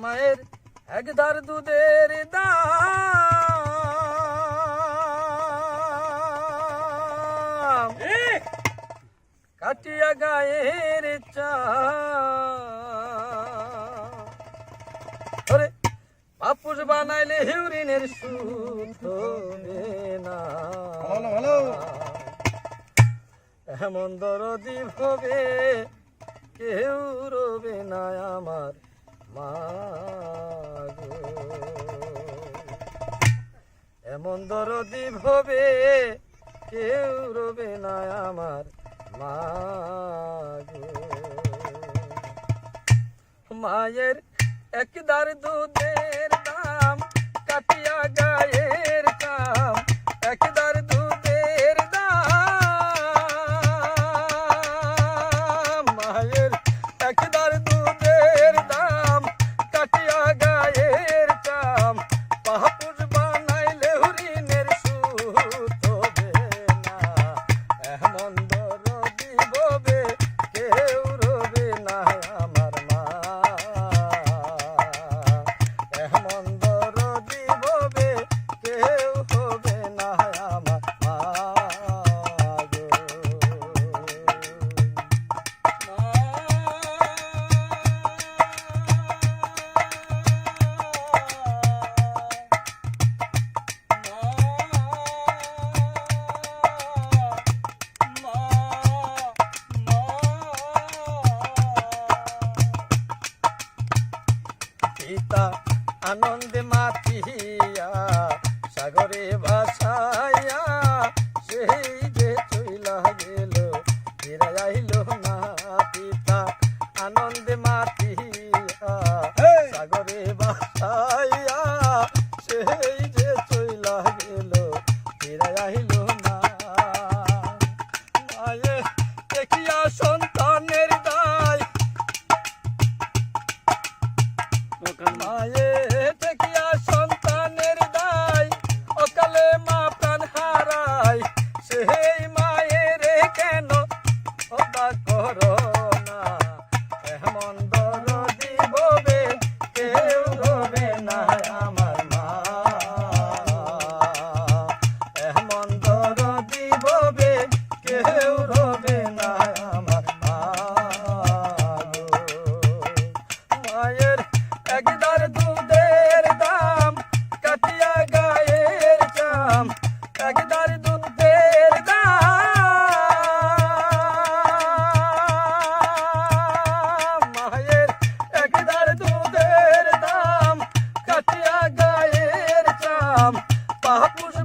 মায়ের একধার দুধের দাম। কাটিয়া গায়ের চরে বাপুর বানাইলে হিউরিনের সুতো না। এমন দরদি হবে কেউ রবে না আমার। মাগো এমন দরদি ভবে কেউ রবে না আমার মাগো। মায়ের একদার দুধের দাম কাটিয়া গায়ে গীতা আনন্দে মাতিয়া সাগরে ভাসাইয়া সেই যে চইলা গেল ফিরাইল না পিতা আনন্দে মাতিয়া সাগরে ভাসাইয়া। hey. মহাপুরুষ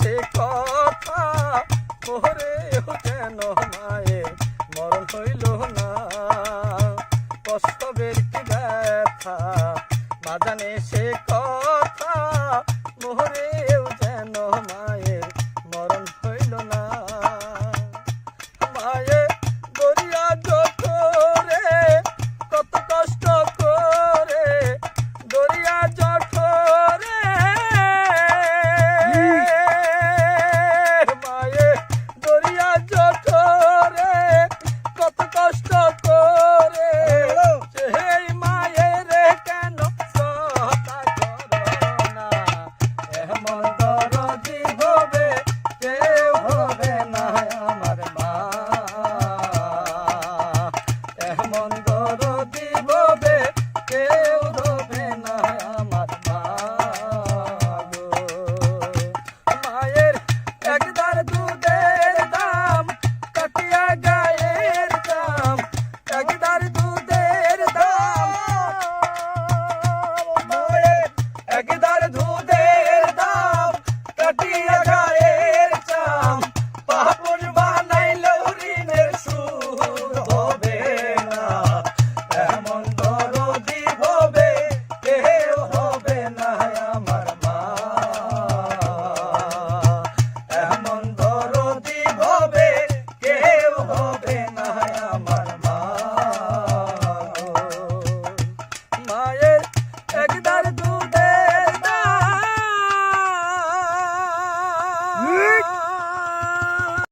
সে কথা। মোরে কেন মায়ের মরণ হইল না। কষ্টবের কি ব্যথা মাদানে সে কথা। মোরে